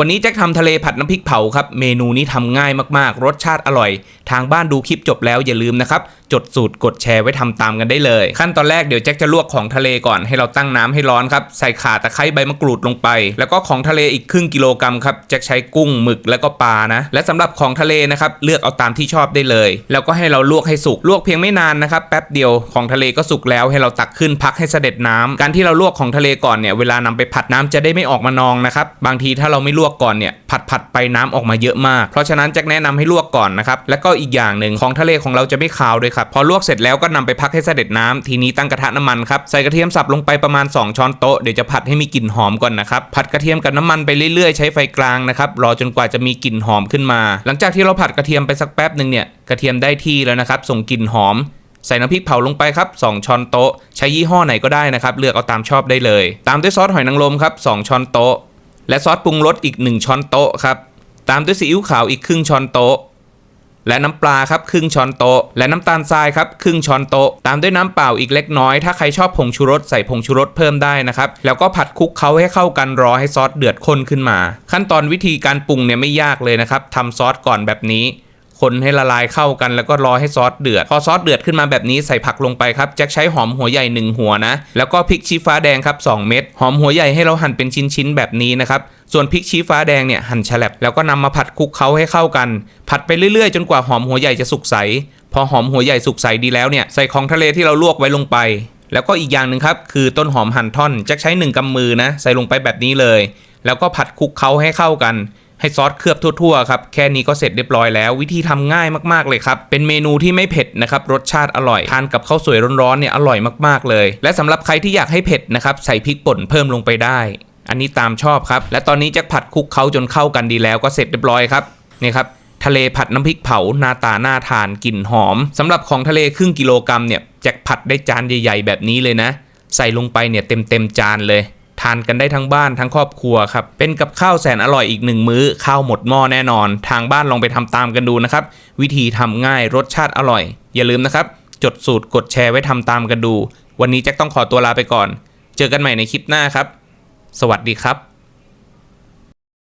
วันนี้แจ็คทำทะเลผัดน้ำพริกเผาครับ เมนูนี้ทำง่ายมากๆ รสชาติอร่อย ทางบ้านดูคลิปจบแล้วอย่าลืมนะครับ จดสูตรกดแชร์ไว้ทำตามกันได้เลย ขั้นตอนแรกเดี๋ยวแจ็คจะลวกของทะเลก่อนให้เราตั้งน้ำให้ร้อนครับ ใส่ข่าตะไคร้ใบมะกรูดลงไป แล้วก็ของทะเลอีกครึ่งกิโลกรัมครับแจ็คใช้กุ้งหมึกแล้วก็ปลานะ และสำหรับของทะเลนะครับเลือกเอาตามที่ชอบได้เลย แล้วก็ให้เราลวกให้สุกลวกเพียงไม่นานนะครับแป๊บเดียวของทะเลก็สุกแล้วให้เราตักขึ้นพักให้เสด็จน้ำการที่เราลวกของทะเลก่อนเนี่ยเวลานำไปผัดน้ำจะได้ไม่ออกมานองนะครับบางทีถ้าเราไม่ลวกก่อนเนี่ยผัดผัดๆไปน้ำออกมาเยอะมาก เพราะฉะนั้นแจ็คแนะนำให้ลวกก่อนนะครับ แล้วก็อีกอย่างหนึ่งของทะเลของเราจะไม่คาวด้วยครับ พอลวกเสร็จแล้วก็นำไปพักให้เสด็จน้ำทีนี้ตั้งกระทะน้ำมันครับ ใส่กระเทียมสับลงไปประมาณ 2 ช้อนโต๊ะ เดี๋ยวจะผัดให้มีกลิ่นหอมก่อนนะครับ ผัดกระเทียมกับน้ำมันไปเรื่อยๆ ใช้ไฟกลางนะครับ รอจนกว่าจะมีกลิ่นหอมขึ้นมา หลังจากที่เราผัดกระเทียมไปสักแป๊บหนึ่งเนี่ย กระเทียมได้ที่แล้วนะครับ ส่งกลิ่นหอมใส่น้ำพริกเผาลงไปครับ 2 ช้อนโต๊ะ ใช้ยี่ห้อไหนก็ได้นะครับ เลือกเอาตามชอบได้เลย ตามด้วยซอสหอยนางรมครับ 2 ช้อนโต๊ะ และซอสปรุงรสอีก 1 ช้อนโต๊ะครับ ตามด้วยซีอิ๊วขาวอีกครึ่งช้อนโต๊ะ และน้ำปลาครับครึ่งช้อนโต๊ะ และน้ำตาลทรายครับครึ่งช้อนโต๊ะ ตามด้วยน้ำเปล่าอีกเล็กน้อย ถ้าใครชอบผงชูรสใส่ผงชูรสเพิ่มได้นะครับ แล้วก็ผัดคลุกเขาให้เข้ากันรอให้ซอสเดือดข้นขึ้นมา ขั้นตอนวิธีการปรุงเนี่ยไม่ยากเลยนะครับทำซอสก่อนแบบนี้ คนให้ละลายเข้ากันแล้วก็รอให้ซอสเดือด พอซอสเดือดขึ้นมาแบบนี้ใส่ผักลงไปครับแจ็คใช้หอมหัวใหญ่ 1 หัวนะ แล้วก็พริกชี้ฟ้าแดงครับ 2 เม็ดหอมหัวใหญ่ให้เราหั่นเป็นชิ้นๆแบบนี้นะครับส่วนพริกชี้ฟ้าแดงเนี่ยหั่นแฉลบแล้วก็นำมาผัดคลุกเคล้าให้เข้ากัน ผัดไปเรื่อยๆ จนกว่าหอมหัวใหญ่จะสุกใส พอหอมหัวใหญ่สุกใสดีแล้วเนี่ยใส่ของทะเลที่เราลวกไว้ลงไป แล้วก็อีกอย่างหนึ่งครับคือต้นหอมหั่นท่อนแจ็คใช้หนึ่งกำมือนะใส่ลงไปแบบนี้เลย แล้วก็ผัดคลุกเคล้าให้เข้ากัน ให้ซอสเคลือบทั่วๆครับแค่นี้ก็เสร็จเรียบร้อยแล้ว วิธีทำง่ายมากๆเลยครับเป็นเมนูที่ไม่เผ็ดนะครับรสชาติอร่อยทานกับข้าวสวยร้อนๆเนี่ยอร่อยมากๆเลย และสำหรับใครที่อยากให้เผ็ดนะครับใส่พริกป่นเพิ่มลงไปได้ อันนี้ตามชอบครับ และตอนนี้แจ็คผัดคลุกเคล้าจนเข้ากันดีแล้วก็เสร็จเรียบร้อยครับนี่ครับทะเลผัดน้ำพริกเผาหน้าตาหน่าทานกลิ่นหอมสำหรับของทะเลครึ่งกิโลกรัมเนี่ยแจ็คผัดได้จานใหญ่ ๆ แบบนี้เลยนะ ใส่ลงไปเนี่ยเต็มๆจานเลย ทานกันได้ทั้งบ้านทั้งครอบครัวครับ เป็นกับข้าวแสนอร่อยอีกหนึ่งมื้อ ข้าวหมดหม้อแน่นอน ทางบ้านลองไปทำตามกันดูนะครับ วิธีทำง่ายรสชาติอร่อย อย่าลืมนะครับ จดสูตรกดแชร์ไว้ทำตามกันดู วันนี้แจ็คต้องขอตัวลาไปก่อน เจอกันใหม่ในคลิปหน้าครับ สวัสดีครับ